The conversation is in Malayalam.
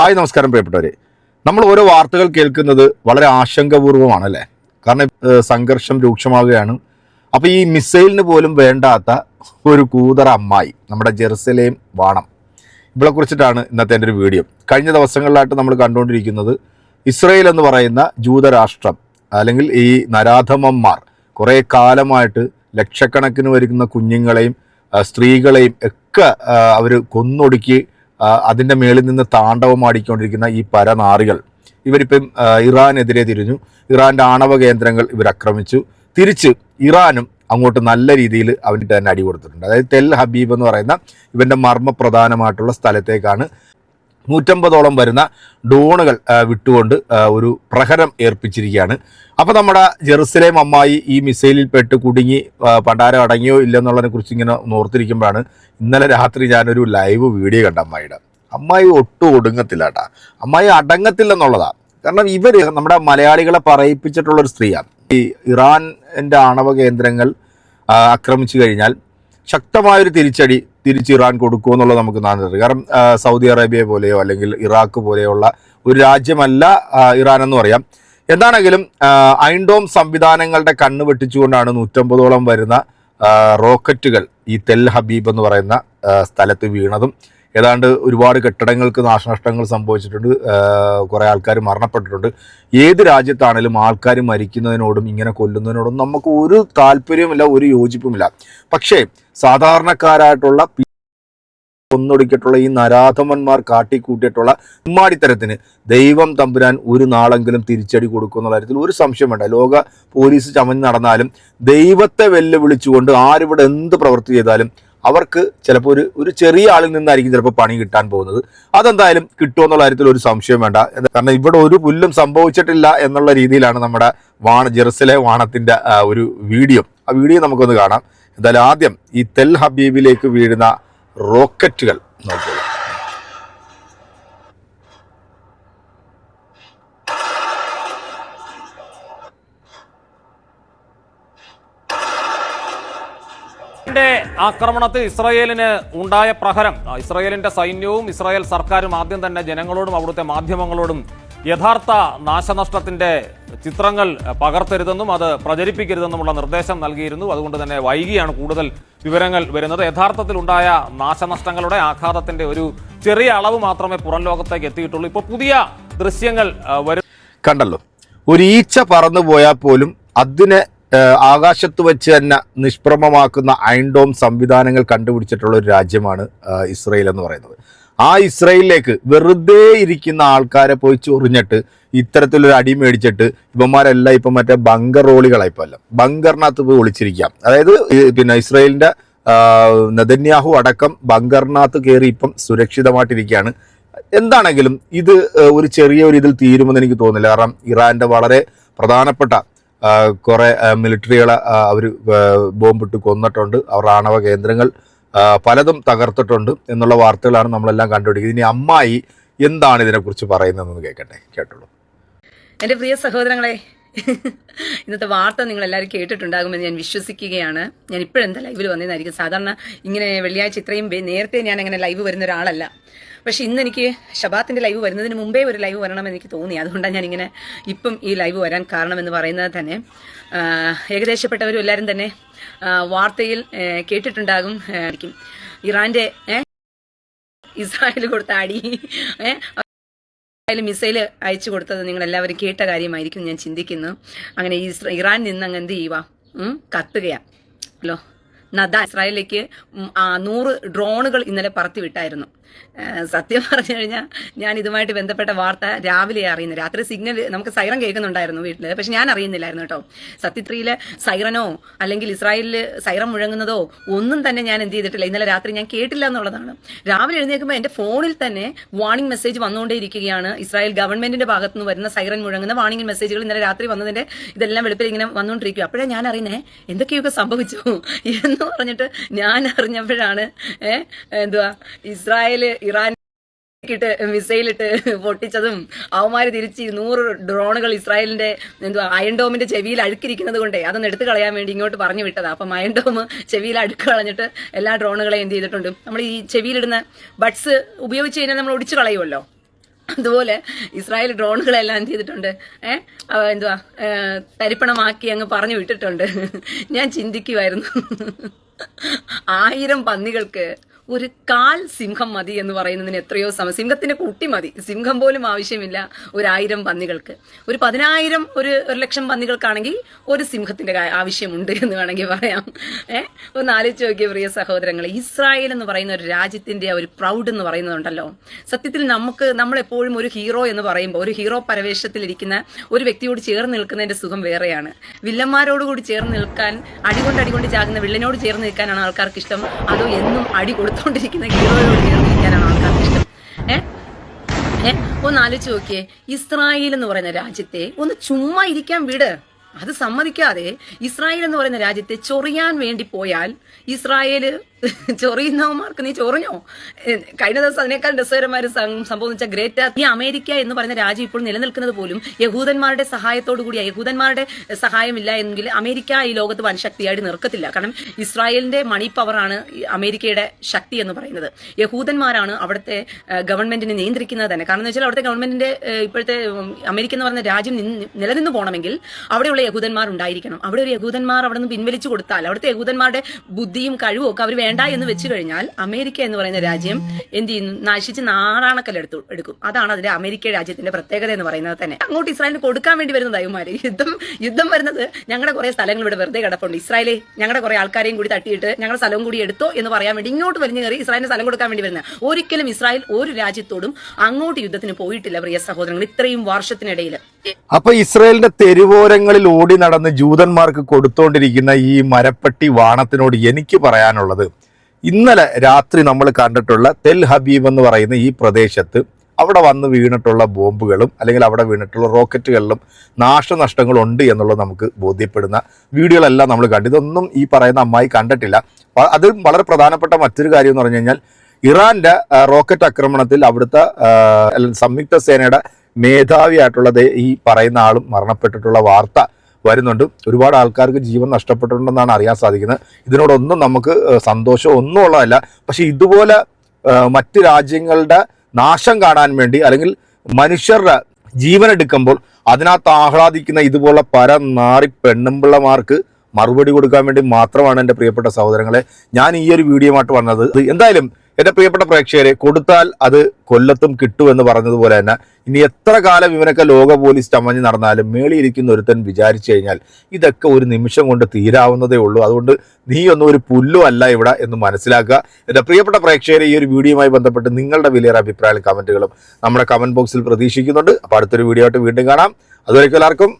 ഹായ് നമസ്കാരം പ്രിയപ്പെട്ടവരെ. നമ്മൾ ഓരോ വാർത്തകൾ കേൾക്കുന്നത് വളരെ ആശങ്കപൂർവമാണ് അല്ലേ കാരണം സംഘർഷം രൂക്ഷമാവുകയാണ്. അപ്പോൾ ഈ മിസൈലിന് പോലും വേണ്ടാത്ത ഒരു കൂതറ അമ്മായി നമ്മുടെ ജെറുസലേം വാണം. ഇവളെ കുറിച്ചിട്ടാണ് ഇന്നത്തെ എന്റെ ഒരു വീഡിയോ. കഴിഞ്ഞ ദിവസങ്ങളിലായിട്ട് നമ്മൾ കണ്ടുകൊണ്ടിരിക്കുന്നത് ഇസ്രയേൽ എന്ന് പറയുന്ന ജൂതരാഷ്ട്രം അല്ലെങ്കിൽ ഈ നരാധമന്മാർ കുറേ കാലമായിട്ട് ലക്ഷക്കണക്കിന് വരുന്ന കുഞ്ഞുങ്ങളെയും സ്ത്രീകളെയും ഒക്കെ അവർ കൊന്നൊടുക്കി അതിന്റെ മേളിൽ നിന്ന് താണ്ഡവമാടിക്കൊണ്ടിരിക്കുന്ന ഈ പരനാറികൾ. ഇവരിപ്പം ഇറാനെതിരെ തിരിഞ്ഞു. ഇറാന്റെ ആണവ കേന്ദ്രങ്ങൾ ഇവർ ആക്രമിച്ചു. തിരിച്ച് ഇറാനും അങ്ങോട്ട് നല്ല രീതിയിൽ അവന്റെ തന്നെ അടി കൊടുത്തിട്ടുണ്ട് അതായത് തെൽ ഹബീബ് എന്ന് പറയുന്ന ഇവന്റെ മർമ്മപ്രധാനമായിട്ടുള്ള സ്ഥലത്തേക്കാണ് നൂറ്റമ്പതോളം വരുന്ന ഡോണുകൾ വിട്ടുകൊണ്ട് ഒരു പ്രഹരം ഏർപ്പിച്ചിരിക്കുകയാണ്. അപ്പോൾ നമ്മുടെ ജെറുസലേം അമ്മായി ഈ മിസൈലിൽ പെട്ട് കുടുങ്ങി പണ്ടാരം അടങ്ങിയോ ഇല്ലെന്നുള്ളതിനെ കുറിച്ച് ഇങ്ങനെ ഓർത്തിരിക്കുമ്പോഴാണ് ഇന്നലെ രാത്രി ഞാനൊരു ലൈവ് വീഡിയോ കണ്ട അമ്മായിയുടെ. അമ്മായി ഒട്ടും ഒടുങ്ങത്തില്ല കേട്ടാ അമ്മായി അടങ്ങത്തില്ലെന്നുള്ളതാണ് കാരണം ഇവർ നമ്മുടെ മലയാളികളെ പറയിപ്പിച്ചിട്ടുള്ളൊരു സ്ത്രീയാണ്. ഈ ഇറാന്റെ ആണവ കേന്ദ്രങ്ങൾ ആക്രമിച്ചു കഴിഞ്ഞാൽ ശക്തമായൊരു തിരിച്ചടി തിരിച്ച് ഇറാൻ കൊടുക്കുമോ എന്നുള്ളത് നമുക്ക് നാണിട്ടുണ്ട് കാരണം സൗദി അറേബ്യ പോലെയോ അല്ലെങ്കിൽ ഇറാഖ് പോലെയുള്ള ഒരു രാജ്യമല്ല ഇറാൻ എന്ന് പറയാം എന്താണെങ്കിലും ഐൻഡോം സംവിധാനങ്ങളുടെ കണ്ണ് വെട്ടിച്ചുകൊണ്ടാണ് നൂറ്റമ്പതോളം വരുന്ന റോക്കറ്റുകൾ ഈ തെൽ ഹബീബ് എന്ന് പറയുന്ന സ്ഥലത്ത് വീണതും ഏതാണ്ട് ഒരുപാട് കെട്ടിടങ്ങൾക്ക് നാശനഷ്ടങ്ങൾ സംഭവിച്ചിട്ടുണ്ട്. കുറേ ആൾക്കാർ മരണപ്പെട്ടിട്ടുണ്ട്. ഏത് രാജ്യത്താണേലും ആൾക്കാർ മരിക്കുന്നതിനോടും ഇങ്ങനെ കൊല്ലുന്നതിനോടും നമുക്ക് ഒരു താല്പര്യമില്ല ഒരു യോജിപ്പുമില്ല. പക്ഷേ സാധാരണക്കാരായിട്ടുള്ള കൊന്നൊടുക്കിയിട്ടുള്ള ഈ നരാധമന്മാർ കാട്ടിക്കൂട്ടിയിട്ടുള്ള ഉമ്മാടിത്തരത്തിന് ദൈവം തമ്പുരാൻ ഒരു നാളെങ്കിലും തിരിച്ചടി കൊടുക്കും എന്നുള്ള കാര്യത്തിൽ ഒരു സംശയം വേണ്ട. ലോക പോലീസ് ചമഞ്ഞ് നടന്നാലും ദൈവത്തെ വെല്ലുവിളിച്ചുകൊണ്ട് ആരിവിടെ എന്ത് പ്രവൃത്തി ചെയ്താലും അവർക്ക് ചിലപ്പോൾ ഒരു ഒരു ചെറിയ ആളിൽ നിന്നായിരിക്കും ചിലപ്പോൾ പണി കിട്ടാൻ പോകുന്നത്. അതെന്തായാലും കിട്ടുമെന്നുള്ള കാര്യത്തിൽ ഒരു സംശയം വേണ്ട. കാരണം ഇവിടെ ഒരു പുല്ലും സംഭവിച്ചിട്ടില്ല എന്നുള്ള രീതിയിലാണ് നമ്മുടെ വാണ ജെറുസലെ വാണത്തിന്റെ ഒരു വീഡിയോ. ആ വീഡിയോ നമുക്കൊന്ന് കാണാം. എന്തായാലും ആദ്യം ഈ തെൽ ഹബീബിലേക്ക് വീഴുന്ന റോക്കറ്റുകൾ നോക്കുക ന്റെ ആക്രമണത്തിൽ ഇസ്രായേലിന് ഉണ്ടായ പ്രഹരം. ഇസ്രായേലിന്റെ സൈന്യവും ഇസ്രായേൽ സർക്കാരും ആദ്യം തന്നെ ജനങ്ങളോടും അവിടുത്തെ മാധ്യമങ്ങളോടും യഥാർത്ഥ നാശനഷ്ടത്തിന്റെ ചിത്രങ്ങൾ പകർത്തരുതെന്നും അത് പ്രചരിപ്പിക്കരുതെന്നുമുള്ള നിർദ്ദേശം നൽകിയിരുന്നു. അതുകൊണ്ട് തന്നെ വൈകിയാണ് കൂടുതൽ വിവരങ്ങൾ വരുന്നത്. യഥാർത്ഥത്തിൽ ഉണ്ടായ നാശനഷ്ടങ്ങളുടെ ആഘാതത്തിന്റെ ഒരു ചെറിയ അളവ് മാത്രമേ പുറം ലോകത്തേക്ക് എത്തിയിട്ടുള്ളൂ. ഇപ്പോൾ പുതിയ ദൃശ്യങ്ങൾ വരും കണ്ടല്ലോ. ഒരു ഈച്ച പറന്നു പോയാൽ പോലും അതിനെ ആകാശത്ത് വെച്ച് തന്നെ നിഷ്പ്രഭമാക്കുന്ന അയൺഡോം സംവിധാനങ്ങൾ കണ്ടുപിടിച്ചിട്ടുള്ള ഒരു രാജ്യമാണ് ഇസ്രയേൽ എന്ന് പറയുന്നത്. ആ ഇസ്രയേലിലേക്ക് വെറുതെ ഇരിക്കുന്ന ആൾക്കാരെ പോയി ചൊറിഞ്ഞിട്ട് ഇത്തരത്തിലൊരു അടി മേടിച്ചിട്ട് ഇവന്മാരെല്ലാം ഇപ്പം മറ്റേ ബങ്കർ റോളികളായി ഇപ്പോൾ അല്ല ബങ്കറിനകത്ത് പോയി ഒളിച്ചിരിക്കാം. അതായത് പിന്നെ ഇസ്രയേലിന്റെ നെതന്യാഹു അടക്കം ബങ്കറിനകത്ത് കയറി ഇപ്പം സുരക്ഷിതമായിട്ടിരിക്കുകയാണ്. എന്താണെങ്കിലും ഇത് ഒരു ചെറിയ ഒരു ഇതിൽ തീരുമെന്ന് എനിക്ക് തോന്നുന്നില്ല. കാരണം ഇറാന്റെ വളരെ പ്രധാനപ്പെട്ട കുറെ മിലിറ്ററികളെ അവർ ബോംബിട്ട് കൊന്നിട്ടുണ്ട്. അവരുടെ ആണവ കേന്ദ്രങ്ങൾ പലതും തകർത്തിട്ടുണ്ട് എന്നുള്ള വാർത്തകളാണ് നമ്മളെല്ലാം കണ്ടുപിടിക്കുന്നത്. ഇനി അമ്മായി എന്താണ് ഇതിനെക്കുറിച്ച് പറയുന്നതെന്ന് കേൾക്കട്ടെ. കേട്ടുള്ളൂ എന്റെ പ്രിയ സഹോദരങ്ങളെ ഇന്നത്തെ വാർത്ത നിങ്ങൾ എല്ലാവരും കേട്ടിട്ടുണ്ടാകുമെന്ന് ഞാൻ വിശ്വസിക്കുകയാണ്. ഞാൻ ഇപ്പോഴെന്താ ലൈവിൽ വന്നതെന്നായിരിക്കും സാധാരണ ഇങ്ങനെ വെള്ളിയാഴ്ച ഇത്രയും നേരത്തെ ഞാൻ അങ്ങനെ ലൈവ് വരുന്ന ഒരാളല്ല. പക്ഷെ ഇന്ന് എനിക്ക് ഷബാത്തിന്റെ ലൈവ് വരുന്നതിന് മുമ്പേ ഒരു ലൈവ് വരണമെന്ന് എനിക്ക് തോന്നി. അതുകൊണ്ടാണ് ഞാൻ ഇങ്ങനെ ഇപ്പം ഈ ലൈവ് വരാൻ കാരണമെന്ന് പറയുന്നത് തന്നെ. ഏകദേശപ്പെട്ടവരും എല്ലാവരും തന്നെ വാർത്തയിൽ കേട്ടിട്ടുണ്ടാകും. ഇറാന്റെ ഇസ്രായേൽ കൊടുത്ത അടി ഇസ്രായേൽ മിസൈൽ അയച്ചു കൊടുത്തത് നിങ്ങൾ എല്ലാവരും കേട്ട കാര്യമായിരിക്കും ഞാൻ ചിന്തിക്കുന്നു. അങ്ങനെ ഇറാൻ നിന്ന് അങ്ങ് എന്ത് ചെയ്യുക കത്തുകയാണ് ഹലോ. നദ ഇസ്രായേലിലേക്ക് നൂറ് ഡ്രോണുകൾ ഇന്നലെ പറത്തി വിട്ടായിരുന്നു സത്യം പറഞ്ഞു കഴിഞ്ഞാൽ ഞാൻ ഇതുമായിട്ട് ബന്ധപ്പെട്ട വാർത്ത രാവിലെ അറിയുന്നത്. രാത്രി സിഗ്നൽ നമുക്ക് സൈറൻ കേൾക്കുന്നുണ്ടായിരുന്നു വീട്ടിൽ പക്ഷെ ഞാൻ അറിയുന്നില്ലായിരുന്നു കേട്ടോ. സത്യത്രിയിലെ സൈറനോ അല്ലെങ്കിൽ ഇസ്രായേലിൽ സൈറൻ മുഴങ്ങുന്നതോ ഒന്നും തന്നെ ഞാൻ എന്ത് ചെയ്തിട്ടില്ല. ഇന്നലെ രാത്രി ഞാൻ കേട്ടില്ല എന്നുള്ളതാണ്. രാവിലെ എഴുന്നേൽക്കുമ്പോൾ എന്റെ ഫോണിൽ തന്നെ വാർണിംഗ് മെസ്സേജ് വന്നുകൊണ്ടേയിരിക്കുകയാണ് ഇസ്രായേൽ ഗവൺമെന്റിന്റെ ഭാഗത്തുനിന്ന് വരുന്ന സൈറൻ മുഴങ്ങുന്ന വാർണിംഗ് മെസ്സേജുകൾ ഇന്നലെ രാത്രി വന്നതിന്റെ ഇതെല്ലാം വെളുപ്പിൽ ഇങ്ങനെ വന്നുകൊണ്ടിരിക്കും അപ്പോഴാണ് ഞാൻ അറിയുന്നേ എന്തൊക്കെയൊക്കെ സംഭവിച്ചു എന്ന് പറഞ്ഞിട്ട് ഞാൻ അറിഞ്ഞപ്പോഴാണ് ഏഹ് എന്തുവാ ഇസ്രായേൽ ഇറാൻ ഇട്ട് മിസൈലിട്ട് പൊട്ടിച്ചതും അവന്മാര് തിരിച്ച് നൂറ് ഡ്രോണുകൾ ഇസ്രായേലിന്റെ എന്തുവാ അയൺഡോമിന്റെ ചെവിയിൽ അഴുക്കിരിക്കുന്നത് കൊണ്ടേ അതൊന്ന് എടുത്തു കളയാൻ വേണ്ടി ഇങ്ങോട്ട് പറഞ്ഞു വിട്ടതാ. അപ്പം അയൺഡോം ചെവിയിൽ അഴുക്ക് കളഞ്ഞിട്ട് എല്ലാ ഡ്രോണുകളെയും എന്ത് ചെയ്തിട്ടുണ്ട്. നമ്മൾ ഈ ചെവിയിലിടുന്ന ബഡ്സ് ഉപയോഗിച്ച് കഴിഞ്ഞാൽ നമ്മൾ ഒടിച്ചു കളയുമല്ലോ അതുപോലെ ഇസ്രായേൽ ഡ്രോണുകളെല്ലാം എന്ത് ചെയ്തിട്ടുണ്ട് ഏഹ് എന്തുവാ തരിപ്പണമാക്കി അങ്ങ് പറഞ്ഞു വിട്ടിട്ടുണ്ട്. ഞാൻ ചിന്തിക്കുമായിരുന്നു ആയിരം പന്നികൾക്ക് ഒരു കാൽ സിംഹം മതി എന്ന് പറയുന്നതിന് എത്രയോ സമയം സിംഹത്തിന് കുട്ടി മതി. സിംഹം പോലും ആവശ്യമില്ല ഒരായിരം പന്നികൾക്ക്. ഒരു പതിനായിരം ഒരു ഒരു ലക്ഷം പന്നികൾക്കാണെങ്കിൽ ഒരു സിംഹത്തിന്റെ ആവശ്യമുണ്ട് എന്ന് വേണമെങ്കിൽ പറയാം. ഏഹ് ഒന്ന് ആലോചിച്ച് നോക്കിയ പ്രിയ സഹോദരങ്ങൾ ഇസ്രായേൽ എന്ന് പറയുന്ന ഒരു രാജ്യത്തിന്റെ ഒരു പ്രൗഡ് എന്ന് പറയുന്നതുണ്ടല്ലോ സത്യത്തിൽ നമുക്ക് നമ്മളെപ്പോഴും ഒരു ഹീറോ എന്ന് പറയുമ്പോൾ ഒരു ഹീറോ പരവേശത്തിലിരിക്കുന്ന ഒരു വ്യക്തിയോട് ചേർന്ന് നിൽക്കുന്നതിന്റെ സുഖം വേറെയാണ്. വില്ലന്മാരോടുകൂടി ചേർന്ന് നിൽക്കാൻ അടികൊണ്ട് അടികൊണ്ട് ചാകുന്ന വില്ലനോട് ചേർന്ന് നിൽക്കാനാണ് ആൾക്കാർക്ക് ഇഷ്ടം അതോ എന്നും അടി കൊടുത്തോണ്ടിരിക്കുന്ന ഹീറോയോട് ചേർന്നിരിക്കാനാണ് ആൾക്കാർക്ക് ഇഷ്ടം. ഏഹ് ഏ? ഒന്ന് ആലോചിച്ച് നോക്കിയേ. ഇസ്രായേൽ എന്ന് പറയുന്ന രാജ്യത്തെ ഒന്ന് ചുമ്മാ ഇരിക്കാൻ വിട്. അത് സമ്മതിക്കാതെ ഇസ്രായേൽ എന്ന് പറയുന്ന രാജ്യത്തെ ചൊറിയാൻ വേണ്ടി പോയാൽ ഇസ്രായേൽ ചൊറിയുന്നവന്മാർക്ക് നീ ചൊറിഞ്ഞോ? കഴിഞ്ഞ ദിവസം അതിനേക്കാൾ രസകരമായ സംഭവം വെച്ചാൽ ആ ഈ അമേരിക്ക എന്ന് പറയുന്ന രാജ്യം ഇപ്പോൾ നിലനിൽക്കുന്നത് പോലും യഹൂദന്മാരുടെ സഹായത്തോടു കൂടിയ യഹൂദന്മാരുടെ സഹായമില്ല എങ്കിൽ അമേരിക്ക ഈ ലോകത്ത് വൻ വൻശക്തിയായിട്ട് നിർക്കത്തില്ല കാരണം ഇസ്രായേലിന്റെ മണി പവറാണ് അമേരിക്കയുടെ ശക്തി എന്ന് പറയുന്നത്. യഹൂദന്മാരാണ് അവിടുത്തെ ഗവൺമെന്റിനെ നിയന്ത്രിക്കുന്നത് തന്നെ. കാരണം എന്ന് വെച്ചാൽ അവിടുത്തെ ഗവൺമെന്റിന്റെ ഇപ്പോഴത്തെ അമേരിക്ക എന്ന് പറയുന്ന രാജ്യം നിന്ന് നിലനിന്ന് പോകണമെങ്കിൽ അവിടെയുള്ള യഹൂദന്മാർ ഉണ്ടായിരിക്കണം. അവിടെ ഒരു യഹൂദന്മാർ അവിടെ നിന്ന് പിൻവലിച്ചു കൊടുത്താൽ അവിടുത്തെ യഹൂദന്മാരുടെ ബുദ്ധിയും കഴിവും ഒക്കെ അവർ വേണ്ട എന്ന് വെച്ചു കഴിഞ്ഞാൽ അമേരിക്ക എന്ന് പറയുന്ന രാജ്യം എന്ത് ചെയ്യുന്നു? നശിച്ച് നാറാണക്കല്ലെടുത്തു എടുക്കും. അതാണ് അതിന്റെ അമേരിക്ക രാജ്യത്തിന്റെ പ്രത്യേകത എന്ന് പറയുന്നത് തന്നെ. അങ്ങോട്ട് ഇസ്രായേലിന് കൊടുക്കാൻ വേണ്ടി വരുന്ന ദൈവമാര് യുദ്ധം യുദ്ധം വരുന്നത് ഞങ്ങളുടെ കുറെ സ്ഥലങ്ങൾ ഇവിടെ വെറുതെ കിടപ്പുണ്ട്. ഇസ്രായേലെ ഞങ്ങളുടെ കുറെ ആൾക്കാരെയും കൂടി തട്ടിയിട്ട് ഞങ്ങളുടെ സ്ഥലവും കൂടി എടുത്തോ എന്ന് പറയാൻ വേണ്ടി ഇങ്ങോട്ട് വലിഞ്ഞു കയറി ഇസ്രായേലിന് സ്ഥലം കൊടുക്കാൻ വേണ്ടി വരുന്നത്. ഒരിക്കലും ഇസ്രായേൽ ഒരു രാജ്യത്തോടും അങ്ങോട്ട് യുദ്ധത്തിന് പോയിട്ടില്ല പ്രിയ സഹോദരങ്ങൾ ഇത്രയും വർഷത്തിനിടയിൽ അപ്പൊ ഇസ്രയേലിന്റെ തെരുവോരങ്ങളിൽ ഓടി നടന്ന് ജൂതന്മാർക്ക് കൊടുത്തോണ്ടിരിക്കുന്ന ഈ മരപ്പട്ടി വാണത്തിനോട് എനിക്ക് പറയാനുള്ളത്. ഇന്നലെ രാത്രി നമ്മൾ കണ്ടിട്ടുള്ള തെൽ ഹബീബ് എന്ന് പറയുന്ന ഈ പ്രദേശത്ത് അവിടെ വന്ന് വീണിട്ടുള്ള ബോംബുകളും അല്ലെങ്കിൽ അവിടെ വീണിട്ടുള്ള റോക്കറ്റുകളിലും നാശനഷ്ടങ്ങളുണ്ട് എന്നുള്ളത് നമുക്ക് ബോധ്യപ്പെടുന്ന വീഡിയോകളെല്ലാം നമ്മൾ കണ്ടു. ഇതൊന്നും ഈ പറയുന്ന അമ്മായി കണ്ടിട്ടില്ല. അത് വളരെ പ്രധാനപ്പെട്ട മറ്റൊരു കാര്യം എന്ന് പറഞ്ഞു കഴിഞ്ഞാൽ ഇറാന്റെ റോക്കറ്റ് ആക്രമണത്തിൽ അവിടുത്തെ സംയുക്ത സേനയുടെ മേധാവിയായിട്ടുള്ള ദേ ഈ പറയുന്ന ആളും മരണപ്പെട്ടിട്ടുള്ള വാർത്ത വരുന്നുണ്ട്. ഒരുപാട് ആൾക്കാർക്ക് ജീവൻ നഷ്ടപ്പെട്ടിട്ടുണ്ടെന്നാണ് അറിയാൻ സാധിക്കുന്നത്. ഇതിനോടൊന്നും നമുക്ക് സന്തോഷം ഒന്നും ഉള്ളതല്ല. പക്ഷെ ഇതുപോലെ മറ്റു രാജ്യങ്ങളുടെ നാശം കാണാൻ വേണ്ടി അല്ലെങ്കിൽ മനുഷ്യരുടെ ജീവനെടുക്കുമ്പോൾ അതിനകത്ത് ആഹ്ലാദിക്കുന്ന ഇതുപോലെ പര നാറി പെണ്ണുമ്പിള്ളമാർക്ക് മറുപടി കൊടുക്കാൻ വേണ്ടി മാത്രമാണ് എന്റെ പ്രിയപ്പെട്ട സഹോദരങ്ങളെ ഞാൻ ഈ ഒരു വീഡിയോമായിട്ട് വന്നത്. എന്തായാലും എന്റെ പ്രിയപ്പെട്ട പ്രേക്ഷകരെ കൊടുത്താൽ അത് കൊല്ലത്തും കിട്ടുമെന്ന് പറഞ്ഞതുപോലെ തന്നെ ഇനി എത്ര കാലം ഇവനൊക്കെ ലോക പോലീസ് ചമഞ്ഞ് നടന്നാലും മേളിയിരിക്കുന്ന ഒരുത്തൻ വിചാരിച്ചു കഴിഞ്ഞാൽ ഇതൊക്കെ ഒരു നിമിഷം കൊണ്ട് തീരാവുന്നതേ ഉള്ളൂ. അതുകൊണ്ട് നീ ഒന്നും ഒരു പുല്ലും അല്ല ഇവിടെ എന്ന് മനസ്സിലാക്കുക. എന്റെ പ്രിയപ്പെട്ട പ്രേക്ഷകരെ ഈ ഒരു വീഡിയോയുമായി ബന്ധപ്പെട്ട് നിങ്ങളുടെ വിലയേറെ അഭിപ്രായങ്ങളും കമന്റുകളും നമ്മുടെ കമന്റ് ബോക്സിൽ പ്രതീക്ഷിക്കുന്നുണ്ട്. അപ്പോൾ അടുത്തൊരു വീഡിയോ ആയിട്ട് വീണ്ടും കാണാം. അതുവരെയ്ക്കും എല്ലാവർക്കും